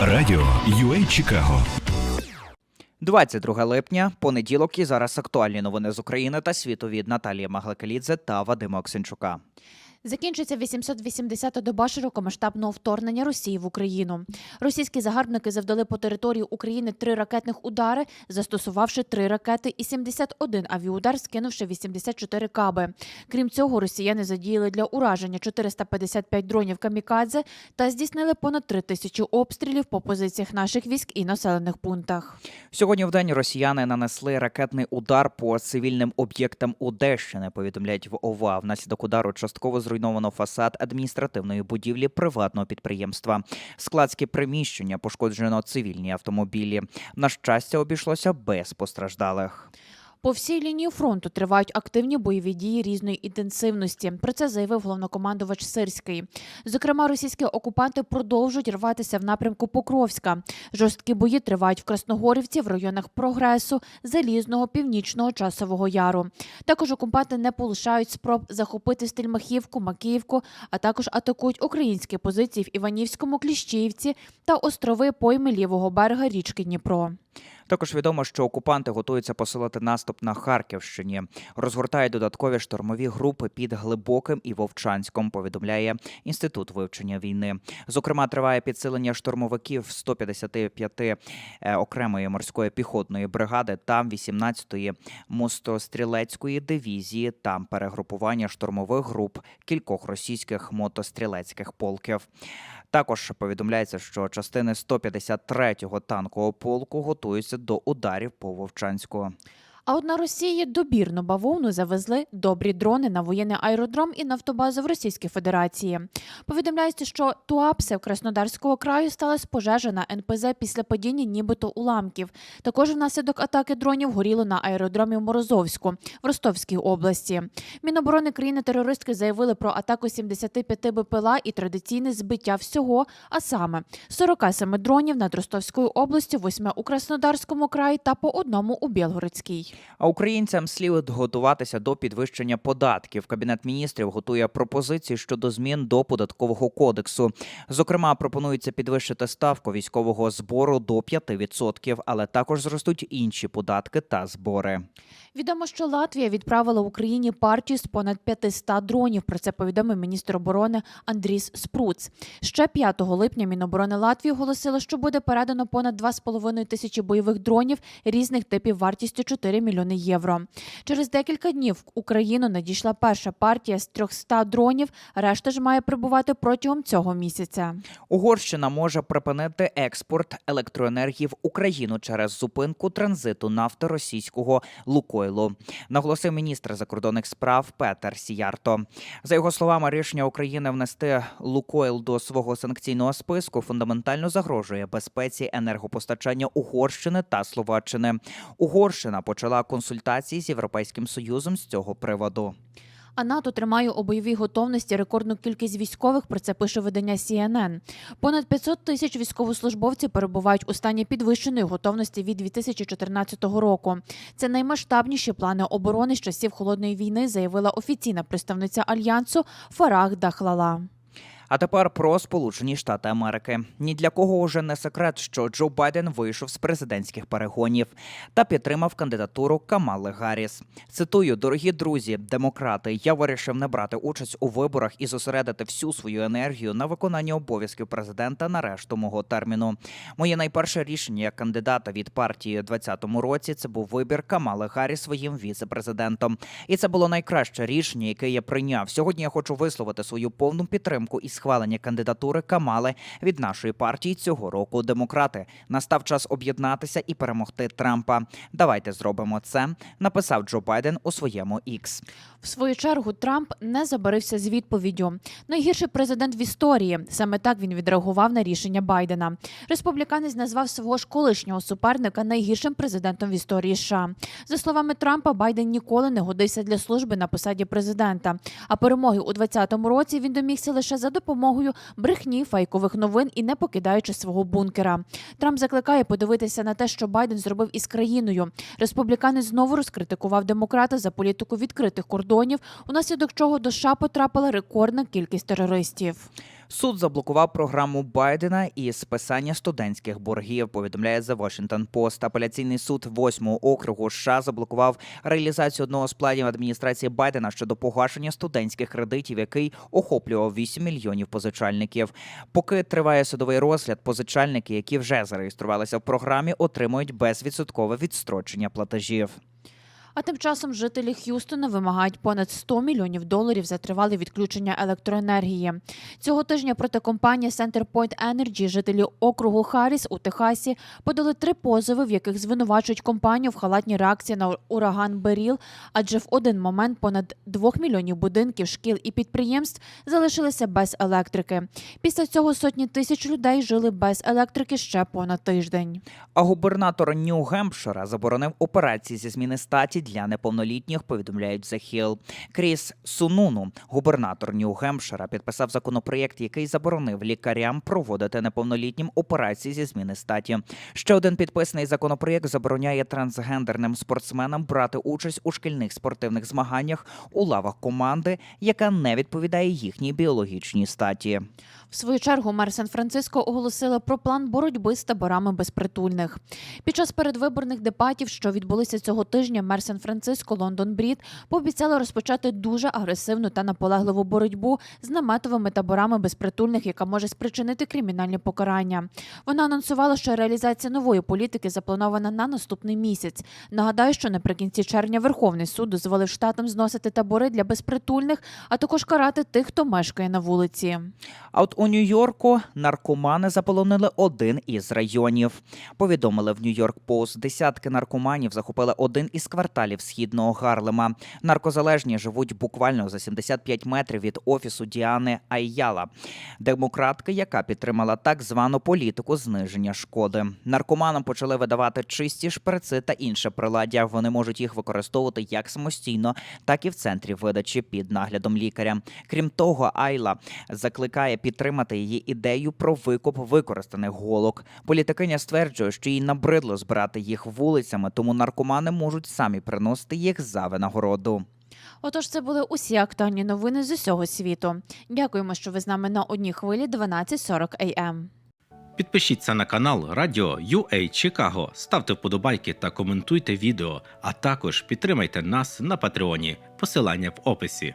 Радіо UA Чикаго 22 липня, понеділок і зараз актуальні новини з України та світу від Наталії Маглакелідзе та Вадима Оксенчука. Закінчиться 880-та доба широкомасштабного вторгнення Росії в Україну. Російські загарбники завдали по території України три ракетних удари, застосувавши три ракети і 71 авіудар, скинувши 84 каби. Крім цього, росіяни задіяли для ураження 455 дронів камікадзе та здійснили понад 3 тисячі обстрілів по позиціях наших військ і населених пунктах. Сьогодні в день росіяни нанесли ракетний удар по цивільним об'єктам Одещини. Повідомляють в ОВА. Внаслідок удару частково зруйновано фасад адміністративної будівлі приватного підприємства. Складські приміщення пошкоджено цивільні автомобілі. На щастя, обійшлося без постраждалих. По всій лінії фронту тривають активні бойові дії різної інтенсивності. Про це заявив головнокомандувач Сирський. Зокрема, російські окупанти продовжують рватися в напрямку Покровська. Жорсткі бої тривають в Красногорівці, в районах Прогресу, Залізного, Північного, Часового Яру. Також окупанти не полишають спроб захопити Стельмахівку, Макіївку, а також атакують українські позиції в Іванівському, Кліщіївці та острови пойми лівого берега річки Дніпро. Також відомо, що окупанти готуються посилити наступ на Харківщині. Розгортають додаткові штурмові групи під Глибоким і Вовчанськом. Повідомляє інститут вивчення війни. Зокрема, триває підсилення штурмовиків 155 е, окремої морської піхотної бригади та 18-ї мостострілецької дивізії. Там перегрупування штурмових груп кількох російських мотострілецьких полків. Також повідомляється, що частини 153-го танкового полку готуються до ударів по Вовчанську. А от на Росії добірну бавовну завезли добрі дрони на воєнний аеродром і нафтобазу в Російській Федерації. Повідомляється, що Туапсе в Краснодарського краю сталася пожежа на НПЗ після падіння нібито уламків. Також внаслідок атаки дронів горіло на аеродромі в Морозовську в Ростовській області. Міноборони країни-терористки заявили про атаку 75 БПЛА і традиційне збиття всього, а саме 47 дронів над Ростовською областю, 8 у Краснодарському краї та по одному у Білгородській. А українцям слід готуватися до підвищення податків. Кабінет міністрів готує пропозиції щодо змін до податкового кодексу. Зокрема, пропонується підвищити ставку військового збору до 5%, але також зростуть інші податки та збори. Відомо, що Латвія відправила Україні партію з понад 500 дронів. Про це повідомив міністр оборони Андріс Спруц. Ще 5 липня Міноборони Латвії оголосило, що буде передано понад 2,5 тисячі бойових дронів різних типів вартістю 4 мільйони євро. Через декілька днів в Україну надійшла перша партія з 300 дронів. Решта ж має прибувати протягом цього місяця. Угорщина може припинити експорт електроенергії в Україну через зупинку транзиту нафти російського Лукойлу, наголосив міністр закордонних справ Петер Сіярто. За його словами, рішення України внести Лукойл до свого санкційного списку фундаментально загрожує безпеці енергопостачання Угорщини та Словаччини. Угорщина почала консультації з Європейським Союзом з цього приводу. А НАТО тримає у бойовій готовності рекордну кількість військових. Про це пише видання CNN. Понад 500 тисяч військовослужбовців перебувають у стані підвищеної готовності від 2014 року. Це наймасштабніші плани оборони з часів холодної війни, заявила офіційна представниця альянсу Фарах Дахлала. А тепер про Сполучені Штати Америки. Ні для кого уже не секрет, що Джо Байден вийшов з президентських перегонів та підтримав кандидатуру Камали Гарріс. Цитую, дорогі друзі, демократи. Я вирішив не брати участь у виборах і зосередити всю свою енергію на виконанні обов'язків президента на решту мого терміну. Моє найперше рішення як кандидата від партії у 2020 році це був вибір Камали Гарріс своїм віце-президентом. І це було найкраще рішення, яке я прийняв. Сьогодні я хочу висловити свою повну підтримку і схвалення кандидатури Камали від нашої партії цього року. Демократи настав час об'єднатися і перемогти Трампа. Давайте зробимо це. Написав Джо Байден у своєму X. В свою чергу Трамп не забарився з відповіддю. Найгірший президент в історії. Саме так він відреагував на рішення Байдена. Республіканець назвав свого ж колишнього суперника найгіршим президентом в історії США. За словами Трампа, Байден ніколи не годився для служби на посаді президента. А перемоги у 2020 році він домігся лише за допомогою брехні, фейкових новин і не покидаючи свого бункера. Трамп закликає подивитися на те, що Байден зробив із країною. Республіканець знову розкритикував демократа за політику відкритих кордонів, унаслідок чого до США потрапила рекордна кількість терористів. Суд заблокував програму Байдена і списання студентських боргів. Повідомляє The Washington Post. Апеляційний суд 8-го округу США заблокував реалізацію одного з планів адміністрації Байдена щодо погашення студентських кредитів, який охоплював 8 мільйонів позичальників. Поки триває судовий розгляд, позичальники, які вже зареєструвалися в програмі, отримують безвідсоткове відстрочення платежів. А тим часом жителі Х'юстона вимагають понад 100 мільйонів доларів за тривале відключення електроенергії. Цього тижня проти компанії Centerpoint Energy жителі округу Харріс у Техасі подали три позови, в яких звинувачують компанію в халатній реакції на ураган Беріл, адже в один момент понад 2 мільйонів будинків, шкіл і підприємств залишилися без електрики. Після цього сотні тисяч людей жили без електрики ще понад тиждень. А губернатор Нью-Гемпшира заборонив операції зі зміни статі для неповнолітніх. Повідомляють The Hill. Кріс Сунуну, губернатор Нью-Гемпшира, підписав законопроєкт, який заборонив лікарям проводити неповнолітнім операції зі зміни статі. Ще один підписаний законопроєкт забороняє трансгендерним спортсменам брати участь у шкільних спортивних змаганнях у лавах команди, яка не відповідає їхній біологічній статі. В свою чергу мер Сан-Франциско оголосила про план боротьби з таборами безпритульних. Під час передвиборних дебатів, що відбулися цього тижня, мер Сан-Франциско Лондон Брід пообіцяла розпочати дуже агресивну та наполегливу боротьбу з наметовими таборами безпритульних, яка може спричинити кримінальні покарання. Вона анонсувала, що реалізація нової політики запланована на наступний місяць. Нагадаю, що наприкінці червня Верховний суд дозволив штатам зносити табори для безпритульних, а також карати тих, хто мешкає на вулиці. А от у Нью-Йорку наркомани заполонили один із районів. Повідомили в Нью-Йорк Пост. Десятки наркоманів захопили один із кварталів східного Гарлема. Наркозалежні живуть буквально за 75 метрів від офісу Діани Айяла, демократки, яка підтримала так звану політику зниження шкоди. Наркоманам почали видавати чисті шприци та інше приладдя. Вони можуть їх використовувати як самостійно, так і в центрі видачі під наглядом лікаря. Крім того, Айла закликає підтримати її ідею про викуп використаних голок. Політикиня стверджує, що їй набридло збирати їх вулицями, тому наркомани можуть самі приносити їх за винагороду. Отож, це були усі актуальні новини з усього світу. Дякуємо, що ви з нами на одній хвилі 12.40 AM. Підпишіться на канал Радіо UA Чикаго, ставте вподобайки та коментуйте відео, а також підтримайте нас на Патреоні. Посилання в описі.